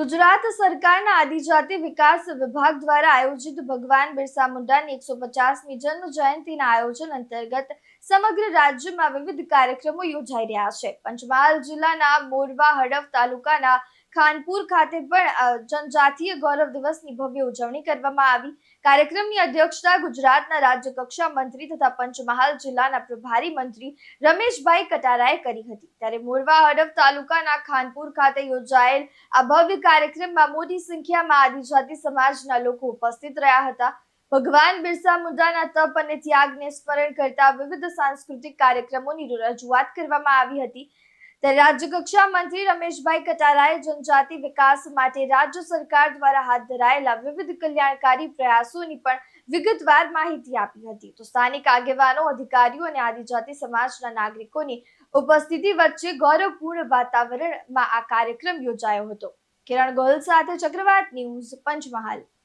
ગુજરાત સરકારના આદિજાતિ વિકાસ વિભાગ દ્વારા આયોજિત ભગવાન બિરસા મુંડાની એકસો પચાસમી જન્મ જયંતિના આયોજન અંતર્ગત સમગ્ર રાજ્યમાં વિવિધ કાર્યક્રમો યોજાઈ રહ્યા છે. પંચમહાલ જિલ્લાના મોરવા હડફ તાલુકાના ખાનપુર ખાતે પણ જનજાતીય ગૌરવ દિવસની ભવ્ય ઉજવણી કરવામાં આવી. કાર્યક્રમની અધ્યક્ષતા ગુજરાતના રાજ્ય કક્ષા મંત્રી તથા પંચમહાલ જિલ્લાના પ્રભારી મંત્રી રમેશભાઈ કટારાએ કરી હતી. ત્યારે મોરવા હડફ તાલુકાના ખાનપુર ખાતે યોજાયેલ આ ભવ્ય કાર્યક્રમમાં મોટી સંખ્યામાં આદિજાતિ સમાજના લોકો ઉપસ્થિત રહ્યા હતા. ભગવાન બિરસા મુંડાના તપ અને ત્યાગને સ્મરણ કરતા વિવિધ સાંસ્કૃતિક કાર્યક્રમોની રજૂઆત કરવામાં આવી હતી. ત્યારે રાજ્ય મંત્રી રમેશભાઈ કટારાએ જનજાતિ વિકાસ માટે રાજ્ય સરકાર દ્વારા હાથ ધરાયેલા વિવિધ કલ્યાણકારી પ્રયાસોની પણ વિગતવાર માહિતી આપી હતી. તો સ્થાનિક આગેવાનો, અધિકારીઓ અને આદિજાતિ સમાજના નાગરિકોની ઉપસ્થિતિ વચ્ચે ગૌરવપૂર્ણ વાતાવરણમાં આ કાર્યક્રમ યોજાયો હતો. કિરણ ગોલ સાથે ચક્રવાત ન્યૂઝ પંચમહાલ.